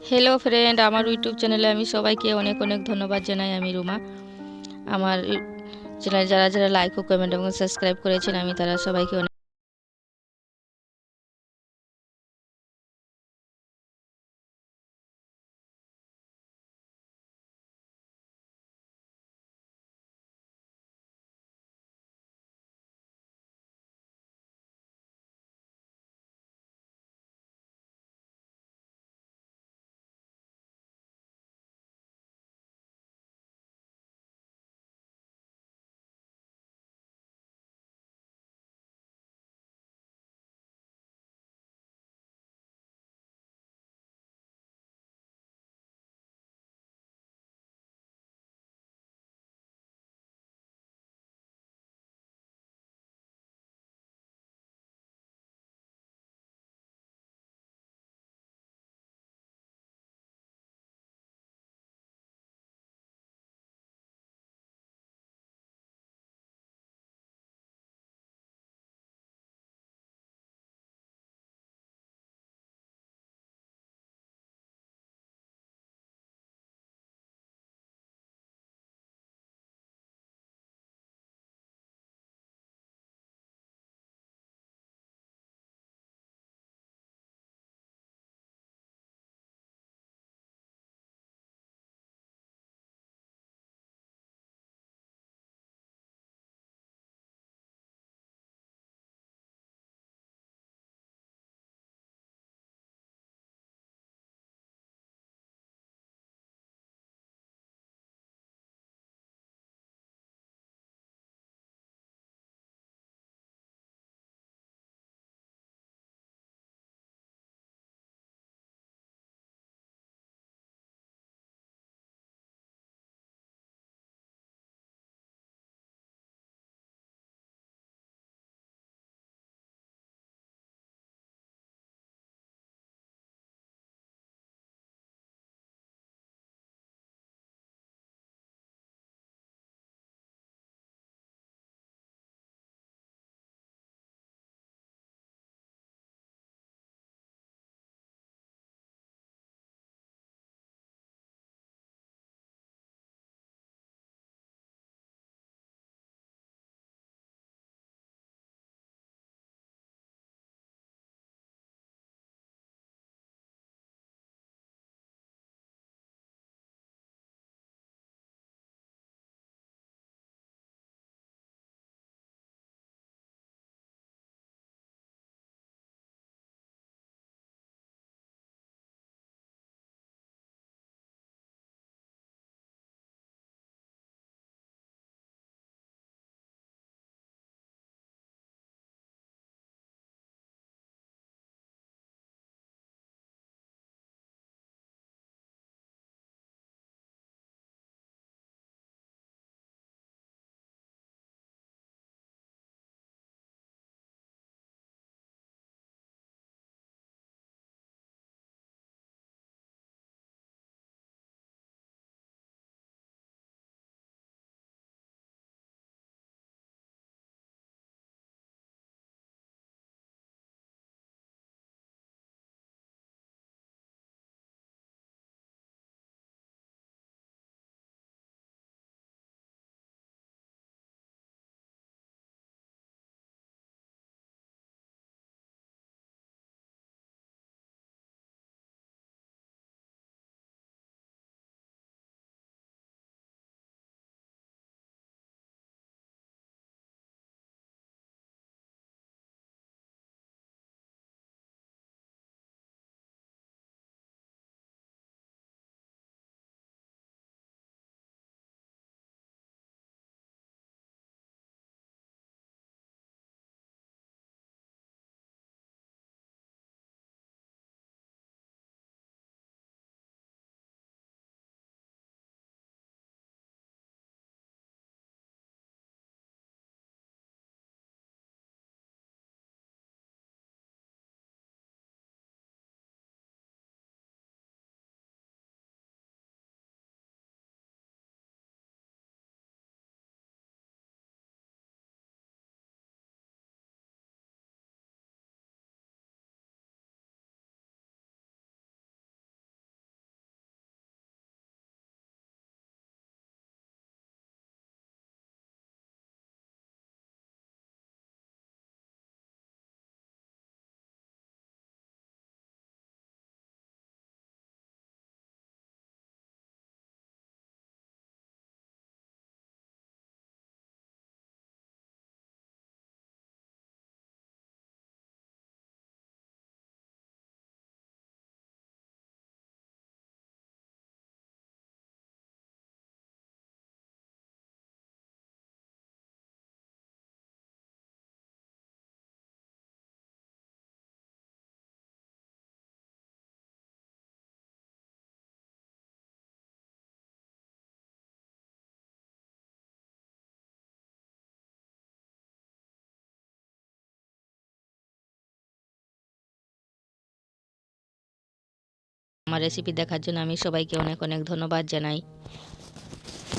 Hello friend আমার YouTube চ্যানেলে আমি সবাইকে অনেক অনেক ধন্যবাদ জানাই আমি রুমা। আমার চ্যানেল যারা যারা লাইক ও কমেন্ট এবং সাবস্ক্রাইব করেছেন, আমি তারা সবাইকে অনেক আমার রেসিপি দেখার জন্য আমি সবাইকে অনেক অনেক ধন্যবাদ জানাই।